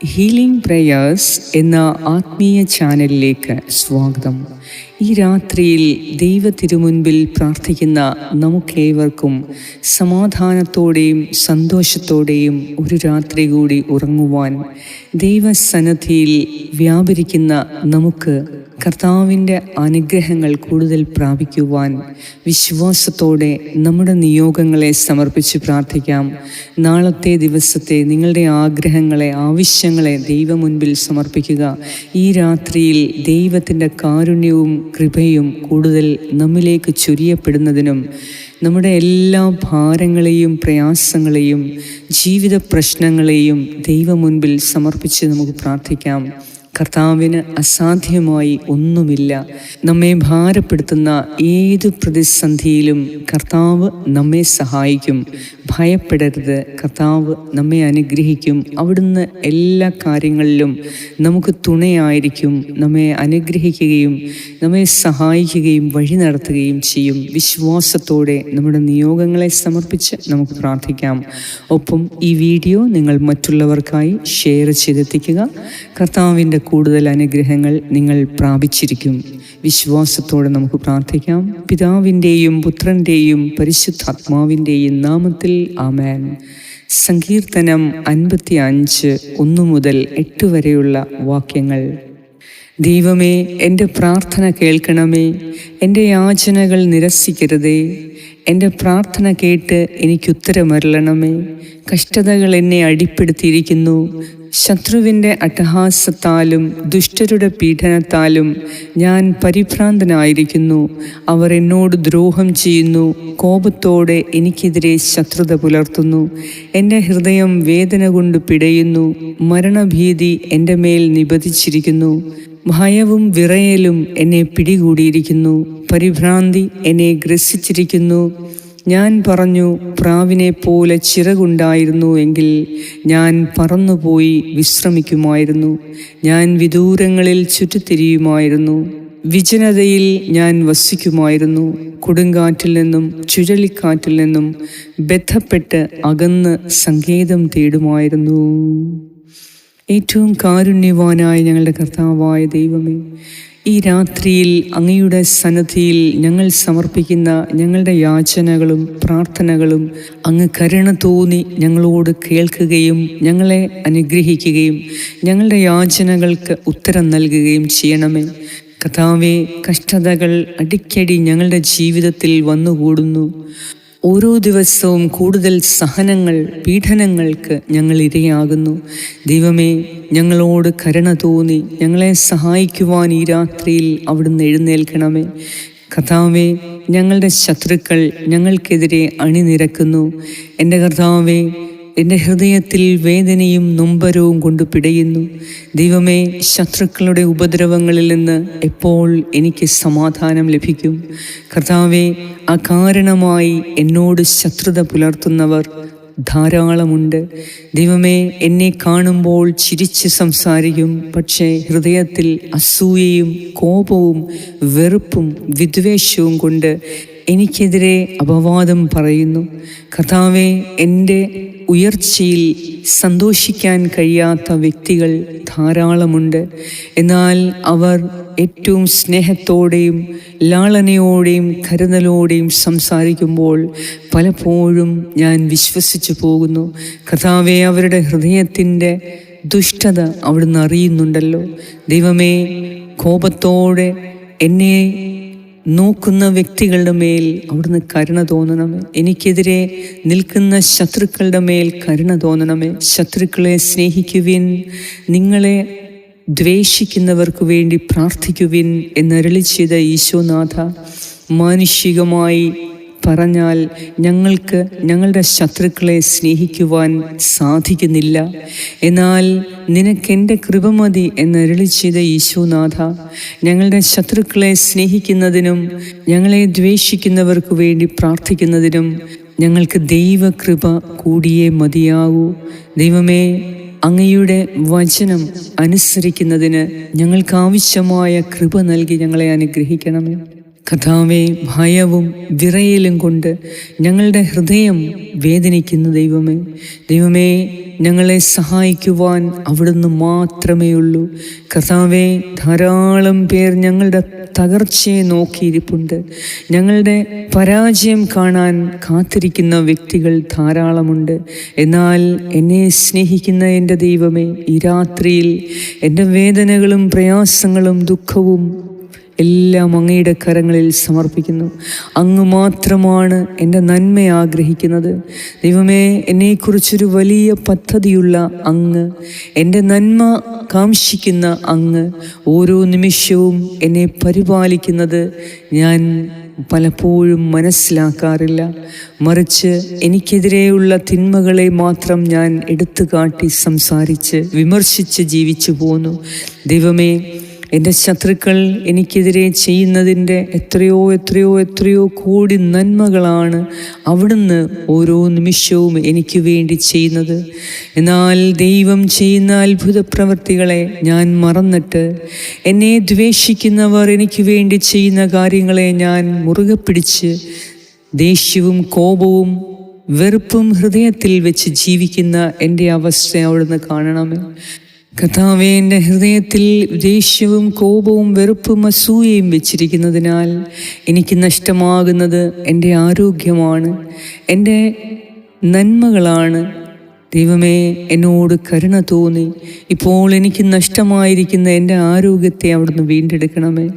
Healing prayers എന്ന ആത്മീയ ചാനലിലേക്ക് സ്വാഗതം. ഈ രാത്രിയിൽ ദൈവ തിരുമുൻപിൽ പ്രാർത്ഥിക്കുന്ന നമുക്കേവർക്കും സമാധാനത്തോടെയും സന്തോഷത്തോടെയും ഒരു രാത്രി കൂടി ഉറങ്ങുവാൻ ദൈവസന്നദ്ധിയിൽ വ്യാപരിക്കുന്ന നമുക്ക് കർത്താവിന്റെ അനുഗ്രഹങ്ങൾ കൂടുതൽ പ്രാപിക്കുവാൻ വിശ്വാസത്തോടെ നമ്മുടെ നിയോഗങ്ങളെ സമർപ്പിച്ച് പ്രാർത്ഥിക്കാം. നാളത്തെ ദിവസത്തെ നിങ്ങളുടെ ആഗ്രഹങ്ങളെ ആവശ്യങ്ങളെ ദൈവമുൻപിൽ സമർപ്പിക്കുക. ഈ രാത്രിയിൽ ദൈവത്തിന്റെ കാരുണ്യവും കൃപയും കൂടുതൽ നമ്മിലേക്ക് ചൊരിയപ്പെടുന്നതിനും നമ്മുടെ എല്ലാ ഭാരങ്ങളെയും പ്രയാസങ്ങളെയും ജീവിത പ്രശ്നങ്ങളെയും ദൈവമുൻപിൽ സമർപ്പിച്ച് നമുക്ക് പ്രാർത്ഥിക്കാം. കർത്താവിന് അസാധ്യമായി ഒന്നുമില്ല. നമ്മെ ഭാരപ്പെടുത്തുന്ന ഏത് പ്രതിസന്ധിയിലും കർത്താവ് നമ്മെ സഹായിക്കും. ഭയപ്പെടരുത്. കർത്താവ് നമ്മെ അനുഗ്രഹിക്കും. അവിടുന്ന് എല്ലാ കാര്യങ്ങളിലും നമുക്ക് തുണയായിരിക്കും. നമ്മെ അനുഗ്രഹിക്കുകയും നമ്മെ സഹായിക്കുകയും വഴി നടത്തുകയും ചെയ്യും. വിശ്വാസത്തോടെ നമ്മുടെ നിയോഗങ്ങളെ സമർപ്പിച്ച് നമുക്ക് പ്രാർത്ഥിക്കാം. ഒപ്പം ഈ വീഡിയോ നിങ്ങൾ മറ്റുള്ളവർക്കായി ഷെയർ ചെയ്തെത്തിക്കുക. കർത്താവിന്റെ കൂടുതൽ അനുഗ്രഹങ്ങൾ നിങ്ങൾ പ്രാപിച്ചിരിക്കും. വിശ്വാസത്തോടെ നമുക്ക് പ്രാർത്ഥിക്കാം. പിതാവിന്റെയും പുത്രന്റെയും പരിശുദ്ധാത്മാവിന്റെയും നാമത്തിൽ ആമേൻ. സങ്കീർത്തനം അൻപത്തി അഞ്ച് ഒന്നു മുതൽ എട്ട് വരെയുള്ള വാക്യങ്ങൾ. ദൈവമേ എന്റെ പ്രാർത്ഥന കേൾക്കണമേ. എന്റെ യാചനകൾ നിരസിക്കരുതേ. എന്റെ പ്രാർത്ഥന കേട്ട് എനിക്ക് ഉത്തരമരളണമേ കഷ്ടതകൾ എന്നെ അടിപ്പെടുത്തിയിരിക്കുന്നു. ശത്രുവിന്റെ അട്ടഹാസത്താലും ദുഷ്ടരുടെ പീഡനത്താലും ഞാൻ പരിഭ്രാന്തനായിരിക്കുന്നു. അവർ എന്നോട് ദ്രോഹം ചെയ്യുന്നു. കോപത്തോടെ എനിക്കെതിരെ ശത്രുത പുലർത്തുന്നു. എന്റെ ഹൃദയം വേദന കൊണ്ട് പിടയുന്നു. മരണഭീതി എന്റെ മേൽ നിബദിച്ചിരിക്കുന്നു ഭയവും വിറയലും എന്നെ പിടികൂടിയിരിക്കുന്നു. പരിഭ്രാന്തി എന്നെ ഗ്രസിച്ചിരിക്കുന്നു. ഞാൻ പറഞ്ഞു പ്രാവിനെ പോലെ ചിറകുണ്ടായിരുന്നു എങ്കിൽ ഞാൻ പറന്നുപോയി വിശ്രമിക്കുമായിരുന്നു. ഞാൻ വിദൂരങ്ങളിൽ ചുറ്റിത്തിരിയുമായിരുന്നു. വിജനതയിൽ ഞാൻ വസിക്കുമായിരുന്നു. കൊടുങ്കാറ്റിൽ നിന്നും ചുഴലിക്കാറ്റിൽ നിന്നും ബന്ധപ്പെട്ട് അകന്ന് സങ്കേതം തേടുമായിരുന്നു. ഏറ്റവും കാരുണ്യവാനായ ഞങ്ങളുടെ കർത്താവായ ദൈവമേ ഈ രാത്രിയിൽ അങ്ങയുടെ സന്നദ്ധിയിൽ ഞങ്ങൾ സമർപ്പിക്കുന്ന ഞങ്ങളുടെ യാചനകളും പ്രാർത്ഥനകളും അങ്ങ് കരുണ തോന്നി ഞങ്ങളോട് കേൾക്കുകയും ഞങ്ങളെ അനുഗ്രഹിക്കുകയും ഞങ്ങളുടെ യാചനകൾക്ക് ഉത്തരം നൽകുകയും ചെയ്യണമേ. കഥാവെ കഷ്ടതകൾ അടിക്കടി ഞങ്ങളുടെ ജീവിതത്തിൽ വന്നുകൂടുന്നു. ഓരോ ദിവസവും കൂടുതൽ സഹനങ്ങൾ പീഡനങ്ങൾക്ക് ഞങ്ങൾ ഇരയാകുന്നു. ദൈവമേ ഞങ്ങളോട് കരുണ തോന്നി. ഞങ്ങളെ സഹായിക്കുവാൻ ഈ രാത്രിയിൽ അവിടുന്ന് എഴുന്നേൽക്കണമേ. കഥാവേ ഞങ്ങളുടെ ശത്രുക്കൾ ഞങ്ങൾക്കെതിരെ അണിനിരക്കുന്നു. എന്റെ കർത്താവെ എന്റെ ഹൃദയത്തിൽ വേദനയും നൊമ്പരവും കൊണ്ട് പിടയുന്നു. ദൈവമേ ശത്രുക്കളുടെ ഉപദ്രവങ്ങളിൽ നിന്ന് എപ്പോൾ എനിക്ക് സമാധാനം ലഭിക്കും? കർത്താവെ അകാരണമായി എന്നോട് ശത്രുത പുലർത്തുന്നവർ ധാരാളമുണ്ട്. ദൈവമേ എന്നെ കാണുമ്പോൾ ചിരിച്ച് സംസാരിക്കും പക്ഷേ ഹൃദയത്തിൽ അസൂയയും കോപവും വെറുപ്പും വിദ്വേഷവും കൊണ്ട് എനിക്കെതിരെ അപവാദം പറയുന്നു. കഥാവെ എന്റെ ഉയർച്ചയിൽ സന്തോഷിക്കാൻ കഴിയാത്ത വ്യക്തികൾ ധാരാളമുണ്ട്. എന്നാൽ അവർ ഏറ്റവും സ്നേഹത്തോടെയും ലാളനയോടെയും കരുതലോടെയും സംസാരിക്കുമ്പോൾ പലപ്പോഴും ഞാൻ വിശ്വസിച്ചു പോകുന്നു. കഥാവെ അവരുടെ ഹൃദയത്തിന്റെ ദുഷ്ടത അവിടുന്ന് അറിയുന്നുണ്ടല്ലോ. ദൈവമേ കോപത്തോടെ എന്നെ നോക്കുന്ന വ്യക്തികളുടെ മേൽ അവിടുന്ന് കരുണ തോന്നണമേ. എനിക്കെതിരെ നിൽക്കുന്ന ശത്രുക്കളുടെ മേൽ കരുണ തോന്നണമേ. ശത്രുക്കളെ സ്നേഹിക്കുവിൻ. നിങ്ങളെ ദ്വേഷിക്കുന്നവർക്ക് വേണ്ടി പ്രാർത്ഥിക്കുവിൻ എന്നരളി ചെയ്ത ഈശോനാഥ മാനുഷികമായി പറഞ്ഞാൽ ഞങ്ങൾക്ക് ഞങ്ങളുടെ ശത്രുക്കളെ സ്നേഹിക്കുവാൻ സാധിക്കുന്നില്ല. എന്നാൽ നിനക്കെന്റെ കൃപ മതി എന്നരുളി ചെയ്ത യേശുനാഥ ഞങ്ങളുടെ ശത്രുക്കളെ സ്നേഹിക്കുന്നതിനും ഞങ്ങളെ ദ്വേഷിക്കുന്നവർക്ക് വേണ്ടി പ്രാർത്ഥിക്കുന്നതിനും ഞങ്ങൾക്ക് ദൈവകൃപ കൂടിയേ മതിയാകൂ. ദൈവമേ അങ്ങയുടെ വചനം അനുസരിക്കുന്നതിന് ഞങ്ങൾക്ക് ആവശ്യമായ കൃപ നൽകി ഞങ്ങളെ അനുഗ്രഹിക്കണമേ. കഥാവെ ഭയവും വിറയലും കൊണ്ട് ഞങ്ങളുടെ ഹൃദയം വേദനിക്കുന്നു ദൈവമേ. ദൈവമേ ഞങ്ങളെ സഹായിക്കുവാൻ അവിടുന്ന് മാത്രമേ ഉള്ളൂ കഥാവെ ധാരാളം പേർ ഞങ്ങളുടെ തകർച്ചയെ നോക്കിയിരിപ്പുണ്ട്. ഞങ്ങളുടെ പരാജയം കാണാൻ കാത്തിരിക്കുന്ന വ്യക്തികൾ ധാരാളമുണ്ട്. എന്നാൽ എന്നെ സ്നേഹിക്കുന്ന എന്റെ ദൈവമേ ഈ രാത്രിയിൽ എന്റെ വേദനകളും പ്രയാസങ്ങളും ദുഃഖവും എല്ലാം അങ്ങയുടെ കരങ്ങളിൽ സമർപ്പിക്കുന്നു. അങ്ങ് മാത്രമാണ് എന്റെ നന്മ ആഗ്രഹിക്കുന്നത്. ദൈവമേ എന്നെക്കുറിച്ചൊരു വലിയ പദ്ധതിയുള്ള അങ്ങ് എന്റെ നന്മ കാംക്ഷിക്കുന്ന അങ്ങ് ഓരോ നിമിഷവും എന്നെ പരിപാലിക്കുന്നത് ഞാൻ പലപ്പോഴും മനസ്സിലാക്കാറില്ല. മറിച്ച് എനിക്കെതിരെയുള്ള തിന്മകളെ മാത്രം ഞാൻ എടുത്തു കാട്ടി സംസാരിച്ച് വിമർശിച്ച് ജീവിച്ചു പോന്നു. ദൈവമേ എന്റെ ശത്രുക്കൾ എനിക്കെതിരെ ചെയ്യുന്നതിന്റെ എത്രയോ എത്രയോ എത്രയോ കൂടി നന്മകളാണ് അവിടുന്ന് ഓരോ നിമിഷവും എനിക്ക് വേണ്ടി ചെയ്യുന്നത്. എന്നാൽ ദൈവം ചെയ്യുന്ന അത്ഭുത പ്രവൃത്തികളെ ഞാൻ മറന്നിട്ട് എന്നെ ദ്വേഷിക്കുന്നവർ എനിക്ക് വേണ്ടി ചെയ്യുന്ന കാര്യങ്ങളെ ഞാൻ മുറുകെ പിടിച്ച് ദേഷ്യവും കോപവും വെറുപ്പും ഹൃദയത്തിൽ വെച്ച് ജീവിക്കുന്ന എന്റെ അവസ്ഥ അവിടുന്ന് കാണണമേ. കഥാവെ എന്റെ ഹൃദയത്തിൽ ദേഷ്യവും കോപവും വെറുപ്പും അസൂയയും വെച്ചിരിക്കുന്നതിനാൽ എനിക്ക് നഷ്ടമാകുന്നത് എന്റെ ആരോഗ്യമാണ് എന്റെ നന്മകളാണ്. ദൈവമേ എന്നോട് കരുണ തോന്നി. ഇപ്പോൾ എനിക്ക് നഷ്ടമായിരിക്കുന്ന എന്റെ ആരോഗ്യത്തെ അവിടുന്ന് വീണ്ടെടുക്കണമേ.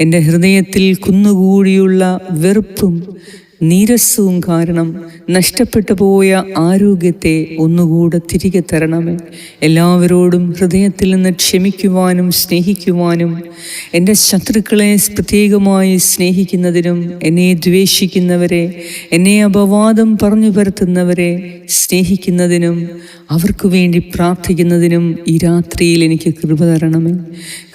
എന്റെ ഹൃദയത്തിൽ കുന്നുകൂടിയുള്ള വെറുപ്പും നീരസവും കാരണം നഷ്ടപ്പെട്ടു പോയ ആരോഗ്യത്തെ ഒന്നുകൂടെ തിരികെ തരണമേ. എല്ലാവരോടും ഹൃദയത്തിൽ നിന്ന് ക്ഷമിക്കുവാനും സ്നേഹിക്കുവാനും എന്റെ ശത്രുക്കളെ പ്രത്യേകമായി സ്നേഹിക്കുന്നതിനും എന്നെ ദ്വേഷിക്കുന്നവരെ എന്നെ അപവാദം പറഞ്ഞു പരത്തുന്നവരെ സ്നേഹിക്കുന്നതിനും അവർക്ക് വേണ്ടി പ്രാർത്ഥിക്കുന്നതിനും ഈ രാത്രിയിൽ എനിക്ക് കൃപ തരണമേ.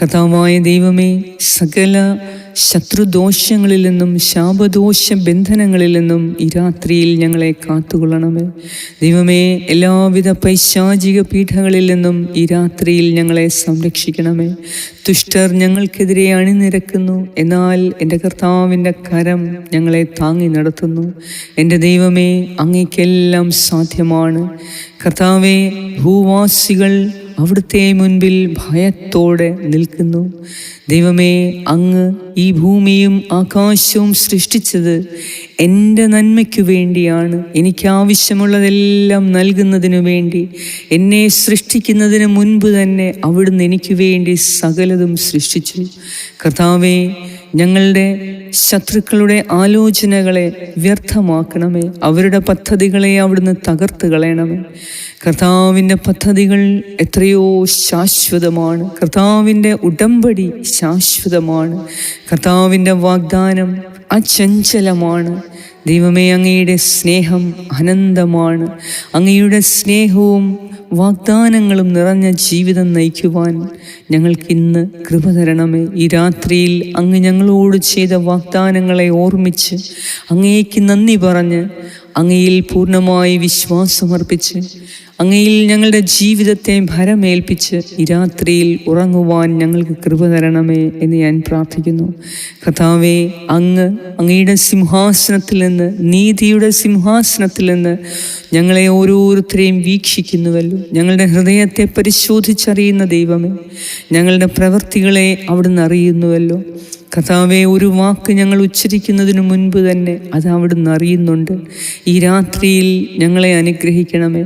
കഥാവായ ദൈവമേ സകല ശത്രുദോഷങ്ങളിൽ നിന്നും ശാപദോഷ ബന്ധനങ്ങളിൽ നിന്നും ഈ രാത്രിയിൽ ഞങ്ങളെ കാത്തുകൊള്ളണമേ. ദൈവമേ എല്ലാവിധ പൈശാചിക പീഠങ്ങളിൽ നിന്നും ഈ രാത്രിയിൽ ഞങ്ങളെ സംരക്ഷിക്കണമേ. ദുഷ്ടർ ഞങ്ങൾക്കെതിരെ അണിനിരക്കുന്നു. എന്നാൽ എന്റെ കർത്താവിന്റെ കരം ഞങ്ങളെ താങ്ങി നടത്തുന്നു. എന്റെ ദൈവമേ അങ്ങേക്കെല്ലാം സാധ്യമാണ്. കർത്താവെ ഭൂവാസികൾ അവിടുത്തെ മുൻപിൽ ഭയത്തോടെ നിൽക്കുന്നു. ദൈവമേ അങ്ങ് ഈ ഭൂമിയും ആകാശവും സൃഷ്ടിച്ചത് എന്റെ നന്മയ്ക്കു വേണ്ടിയാണ്. എനിക്ക് ആവശ്യമുള്ളതെല്ലാം നൽകുന്നതിനു വേണ്ടി എന്നെ സൃഷ്ടിക്കുന്നതിന് മുൻപ് തന്നെ അവിടുന്ന് എനിക്ക് വേണ്ടി സകലതും സൃഷ്ടിച്ചു. കർത്താവേ ഞങ്ങളുടെ ശത്രുക്കളുടെ ആലോചനകളെ വ്യർത്ഥമാക്കണമേ. അവരുടെ പദ്ധതികളെ അവിടുന്ന് തകർത്ത് കളയണമേ. കർത്താവിന്റെ പദ്ധതികൾ എത്രയോ ശാശ്വതമാണ്. കർത്താവിന്റെ ഉടമ്പടി ശാശ്വതമാണ്. കർത്താവിന്റെ വാഗ്ദാനം അചഞ്ചലമാണ്. ദൈവമേ അങ്ങയുടെ സ്നേഹം അനന്തമാണ്. അങ്ങയുടെ സ്നേഹവും വാഗ്ദാനങ്ങളും നിറഞ്ഞ ജീവിതം നയിക്കുവാൻ ഞങ്ങൾക്കിന്ന് കൃപ തരണമേ. ഈ രാത്രിയിൽ അങ്ങ് ഞങ്ങളോട് ചെയ്ത വാഗ്ദാനങ്ങളെ ഓർമ്മിച്ച് അങ്ങേക്ക് നന്ദി പറഞ്ഞ് അങ്ങയിൽ പൂർണമായി വിശ്വാസമർപ്പിച്ച് അങ്ങയിൽ ഞങ്ങളുടെ ജീവിതത്തെ ഭരമേൽപ്പിച്ച് ഈ രാത്രിയിൽ ഉറങ്ങുവാൻ ഞങ്ങൾക്ക് കൃപ തരണമേ എന്ന് ഞാൻ പ്രാർത്ഥിക്കുന്നു. കഥാവേ അങ്ങ് അങ്ങയുടെ സിംഹാസനത്തിൽ നിന്ന് നീതിയുടെ സിംഹാസനത്തിൽ നിന്ന് ഞങ്ങളെ ഓരോരുത്തരെയും വീക്ഷിക്കുന്നുവല്ലോ. ഞങ്ങളുടെ ഹൃദയത്തെ പരിശോധിച്ചറിയുന്ന ദൈവമേ ഞങ്ങളുടെ പ്രവൃത്തികളെ അവിടുന്ന് അറിയുന്നുവല്ലോ. കഥാവെ ഒരു വാക്ക് ഞങ്ങൾ ഉച്ചരിക്കുന്നതിന് മുൻപ് തന്നെ അത് അവിടുന്ന് അറിയുന്നുണ്ട്. ഈ രാത്രിയിൽ ഞങ്ങളെ അനുഗ്രഹിക്കണമേ.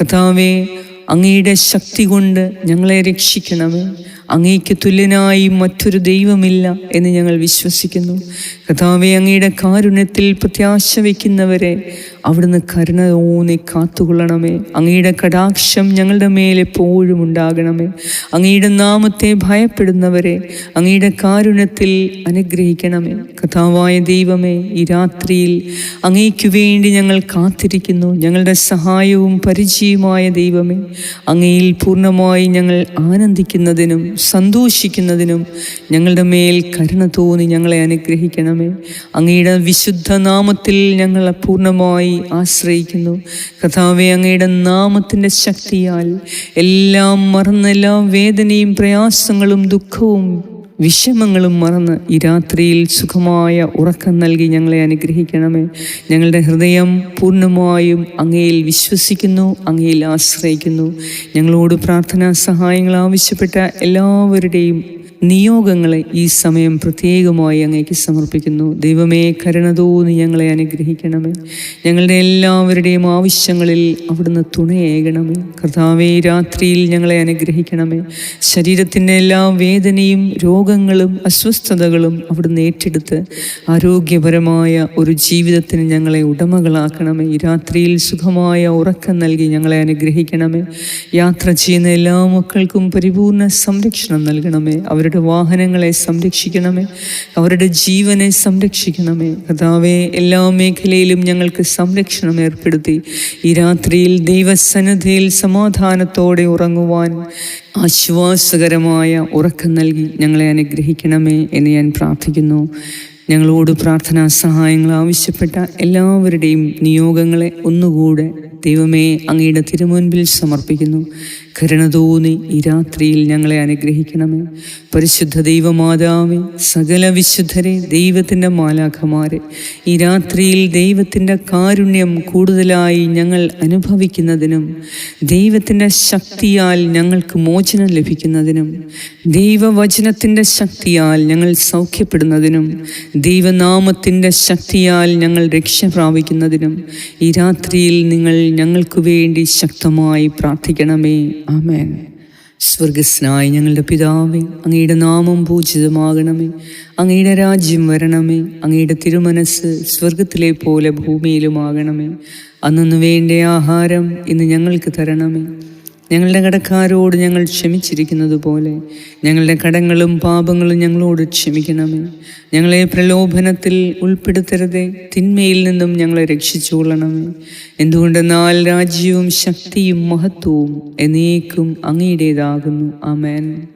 കഥാവെ അങ്ങയുടെ ശക്തി കൊണ്ട് ഞങ്ങളെ രക്ഷിക്കണമേ. അങ്ങേക്ക് തുല്യനായി മറ്റൊരു ദൈവമില്ല എന്ന് ഞങ്ങൾ വിശ്വസിക്കുന്നു. കഥാവെ അങ്ങയുടെ കാരുണ്യത്തിൽ പ്രത്യാശ വയ്ക്കുന്നവരെ അവിടുന്ന് കരുണ ഊന്നി കാത്തുകൊള്ളണമേ. അങ്ങയുടെ കടാക്ഷം ഞങ്ങളുടെ മേൽ എപ്പോഴും ഉണ്ടാകണമേ. അങ്ങയുടെ നാമത്തെ ഭയപ്പെടുന്നവരെ അങ്ങയുടെ കാരുണ്യത്തിൽ അനുഗ്രഹിക്കണമേ. കഥാവായ ദൈവമേ ഈ രാത്രിയിൽ അങ്ങയ്ക്കു വേണ്ടി ഞങ്ങൾ കാത്തിരിക്കുന്നു. ഞങ്ങളുടെ സഹായവും പരിചയവുമായ ദൈവമേ അങ്ങയിൽ പൂർണമായി ഞങ്ങൾ ആനന്ദിക്കുന്നതിനും സന്തോഷിക്കുന്നതിനും ഞങ്ങളുടെ മേൽ കരുണ തോന്നി ഞങ്ങളെ അനുഗ്രഹിക്കണമേ. അങ്ങയുടെ വിശുദ്ധ നാമത്തിൽ ഞങ്ങൾ പൂർണമായി ആശ്രയിക്കുന്നു. കഥാവെ അങ്ങയുടെ നാമത്തിന്റെ ശക്തിയാൽ എല്ലാം മറന്ന് എല്ലാ വേദനയും പ്രയാസങ്ങളും ദുഃഖവും വിഷമങ്ങളും മറന്ന് ഈ രാത്രിയിൽ സുഖമായ ഉറക്കം നൽകി ഞങ്ങളെ അനുഗ്രഹിക്കണമേ. ഞങ്ങളുടെ ഹൃദയം പൂർണമായും അങ്ങയിൽ വിശ്വസിക്കുന്നു അങ്ങയിൽ ആശ്രയിക്കുന്നു. ഞങ്ങളോട് പ്രാർത്ഥനാ സഹായങ്ങൾ ആവശ്യപ്പെട്ട എല്ലാവരുടെയും നിയോഗങ്ങളെ ഈ സമയം പ്രത്യേകമായി അങ്ങേക്ക് സമർപ്പിക്കുന്നു. ദൈവമേ കരുണ തോന്നി ഞങ്ങളെ അനുഗ്രഹിക്കണമേ. ഞങ്ങളുടെ എല്ലാവരുടെയും ആവശ്യങ്ങളിൽ അവിടുന്ന് തുണയേകണമേ. കർത്താവേ രാത്രിയിൽ ഞങ്ങളെ അനുഗ്രഹിക്കണമേ. ശരീരത്തിന്റെ എല്ലാ വേദനയും രോഗങ്ങളും അസ്വസ്ഥതകളും അവിടുന്ന് ഏറ്റെടുത്ത് ആരോഗ്യപരമായ ഒരു ജീവിതത്തിന് ഞങ്ങളെ ഉടമകളാക്കണമേ. രാത്രിയിൽ സുഖമായ ഉറക്കം നൽകി ഞങ്ങളെ അനുഗ്രഹിക്കണമേ. യാത്ര ചെയ്യുന്ന എല്ലാ മക്കൾക്കും പരിപൂർണ സംരക്ഷണം നൽകണമേ. അവരുടെ വാഹനങ്ങളെ സംരക്ഷിക്കണമേ. അവരുടെ ജീവനെ സംരക്ഷിക്കണമേ. കഥാവെ എല്ലാ മേഖലയിലും ഞങ്ങൾക്ക് സംരക്ഷണം ഏർപ്പെടുത്തി. ഈ രാത്രിയിൽ ദൈവസന്നദ്ധയിൽ സമാധാനത്തോടെ ഉറങ്ങുവാൻ ആശ്വാസകരമായ ഉറക്കം നൽകി ഞങ്ങളെ അനുഗ്രഹിക്കണമേ എന്ന് ഞാൻ പ്രാർത്ഥിക്കുന്നു. ഞങ്ങളോട് പ്രാർത്ഥനാ സഹായങ്ങൾ ആവശ്യപ്പെട്ട എല്ലാവരുടെയും നിയോഗങ്ങളെ ഒന്നുകൂടെ ദൈവമേ അങ്ങയുടെ തിരുമുൻപിൽ സമർപ്പിക്കുന്നു. കരുണ തോന്നി ഈ രാത്രിയിൽ ഞങ്ങളെ അനുഗ്രഹിക്കണമേ. പരിശുദ്ധ ദൈവമാതാവേ സകല വിശുദ്ധരെ ദൈവത്തിന്റെ മാലാഖമാരെ ഈ രാത്രിയിൽ ദൈവത്തിന്റെ കാരുണ്യം കൂടുതലായി ഞങ്ങൾ അനുഭവിക്കുന്നതിനും ദൈവത്തിന്റെ ശക്തിയാൽ ഞങ്ങൾക്ക് മോചനം ലഭിക്കുന്നതിനും ദൈവവചനത്തിന്റെ ശക്തിയാൽ ഞങ്ങൾ സൗഖ്യപ്പെടുന്നതിനും ദൈവനാമത്തിന്റെ ശക്തിയാൽ ഞങ്ങൾ രക്ഷ പ്രാപിക്കുന്നതിനും ഈ രാത്രിയിൽ നിങ്ങൾ ഞങ്ങൾക്ക് വേണ്ടി ശക്തമായി പ്രാർത്ഥിക്കണമേ. ആമേൻ. സ്വർഗസ്നായ ഞങ്ങളുടെ പിതാവേ അങ്ങയുടെ നാമം പൂജിതമാകണമേ. അങ്ങയുടെ രാജ്യം വരണമേ. അങ്ങയുടെ തിരുമനസ് സ്വർഗത്തിലെ പോലെ ഭൂമിയിലുമാകണമേ. അന്നു വേണ്ട ആഹാരം ഇന്ന് ഞങ്ങൾക്ക് തരണമേ. ഞങ്ങളുടെ കടക്കാരോട് ഞങ്ങൾ ക്ഷമിച്ചിരിക്കുന്നത് പോലെ ഞങ്ങളുടെ കടങ്ങളും പാപങ്ങളും ഞങ്ങളോട് ക്ഷമിക്കണമേ. ഞങ്ങളെ പ്രലോഭനത്തിൽ ഉൾപ്പെടുത്തരുതേ. തിന്മയിൽ നിന്നും ഞങ്ങളെ രക്ഷിച്ചുകൊള്ളണമേ. എന്തുകൊണ്ടെന്നാൽ രാജ്യവും ശക്തിയും മഹത്വവും എന്നേക്കും അങ്ങയുടേതാകുന്നു. ആമേൻ.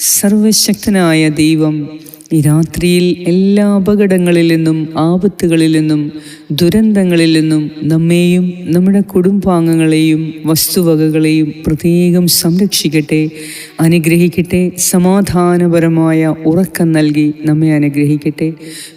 സർവശക്തനായ ദൈവം ഈ രാത്രിയിൽ എല്ലാ അപകടങ്ങളിൽ നിന്നും ആപത്തുകളിൽ നിന്നും ദുരന്തങ്ങളിൽ നിന്നും നമ്മെയും നമ്മുടെ കുടുംബാംഗങ്ങളെയും വസ്തുവകകളെയും പ്രത്യേകം സംരക്ഷിക്കട്ടെ അനുഗ്രഹിക്കട്ടെ സമാധാനപരമായ ഉറക്കം നൽകി നമ്മെ അനുഗ്രഹിക്കട്ടെ.